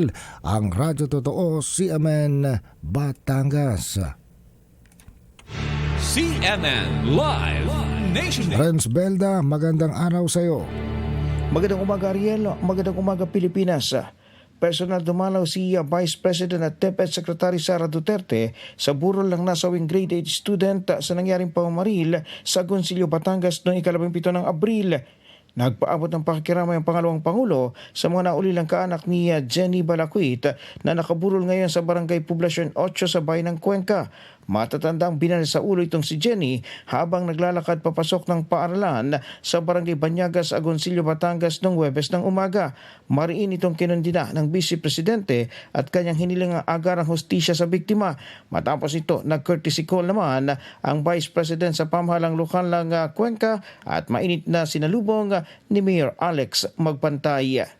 Rizal, ang Radyo Totoo CMN Batangas. CNN Live Nation Renz Belda, magandang araw sa iyo. Magandang umaga Ariel, magandang umaga Pilipinas. Personal dumalaw si uh, Vice President at DepEd Secretary Sara Duterte sa burol ng nasawing grade 8 student uh, sa nangyaring pamamaril sa Gonsilio, Batangas noong ikalabing pito ng Abril. Nagpaabot ng pakikiramay ang pangalawang Pangulo sa mga naulilang kaanak ni uh, Jenny Balaquit na nakaburol ngayon sa Barangay Poblasyon 8 sa bayan ng Cuenca. Matatandang binal sa ulo itong si Jenny habang naglalakad papasok ng paaralan sa Barangay Banyagas, Agoncillo, Batangas noong Webes ng umaga. Mariin itong kinundina ng Vice Presidente at kanyang hiniling ang agarang hostisya sa biktima. Matapos ito, nag-courtesy call naman ang Vice President sa pamahalang lokal ng uh, Cuenca at mainit na sinalubong ni Mayor Alex Magpantay.